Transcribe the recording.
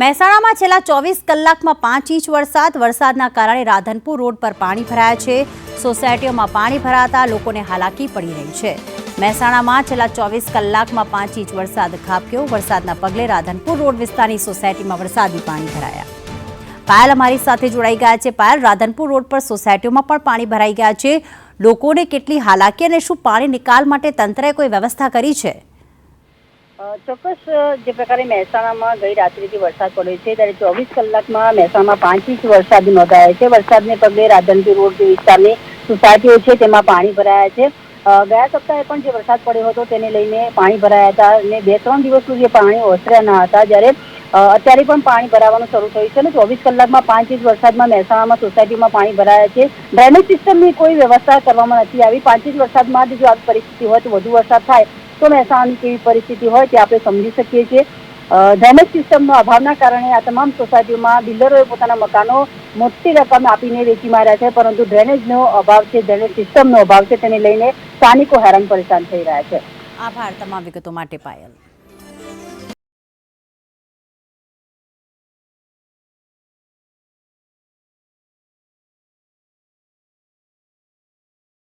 મહેસાણામાં છેલ્લા ચોવીસ કલાકમાં પાંચ ઇંચ વરસાદ. વરસાદના કારણે રાધનપુર રોડ પર પાણી ભરાયા છે. સોસાયટીઓમાં પાણી ભરાતા લોકોને હાલાકી પડી રહી છે. મહેસાણામાં છેલ્લા ચોવીસ કલાકમાં પાંચ ઇંચ વરસાદ ખાબક્યો. વરસાદના પગલે રાધનપુર રોડ વિસ્તારની સોસાયટીમાં વરસાદી પાણી ભરાયા. પાયલ અમારી સાથે જોડાઈ ગયા છે. પાયલ, રાધનપુર રોડ પર સોસાયટીઓમાં પણ પાણી ભરાઈ ગયા છે. લોકોને કેટલી હાલાકી અને શું પાણી નિકાલ માટે તંત્રએ કોઈ વ્યવસ્થા કરી છે? ચોક્કસ જે પ્રકારે મહેસાણામાં ગઈ રાત્રિથી વરસાદ પડ્યો છે, ત્યારે ચોવીસ કલાકમાં મહેસાણામાં પાંચ ઇંચ વરસાદ નોંધાયો છે. વરસાદને પગલે રાધનપુર રોડ જે વિસ્તારની સોસાયટીઓ છે, તેમાં પાણી ભરાયા છે. ગયા સપ્તાહે પણ જે વરસાદ પડ્યો હતો, તેને લઈને પાણી ભરાયા હતા અને બે ત્રણ દિવસ સુધી પાણી ઓસર્યા ન હતા. જ્યારે અત્યારે પણ પાણી ભરાવાનું શરૂ થયું છે અને ચોવીસ કલાકમાં પાંચ ઇંચ વરસાદમાં મહેસાણામાં સોસાયટીમાં પાણી ભરાયા છે. ડ્રેનેજ સિસ્ટમની કોઈ વ્યવસ્થા કરવામાં નથી આવી. પાંચ ઇંચ વરસાદમાં જ જો આવી પરિસ્થિતિ હોય તો વધુ વરસાદ થાય. તો મહેસાણાની કેવી પરિસ્થિતિ હોય તે આપણે સમજી શકીએ છીએ. ડ્રેનેજ સિસ્ટમનો અભાવના કારણે આ તમામ સોસાયટીઓમાં બિલ્ડરોએ પોતાના મકાનો મોટી રકમ આપીને વેચી માર્યા છે, પરંતુ ડ્રેનેજનો અભાવ છે, ડ્રેનેજ સિસ્ટમનો અભાવ છે, તેને લઈને સ્થાનિકો હેરાન પરેશાન થઈ રહ્યા છે. આભાર તમામ વિગતો માટે પાયલ.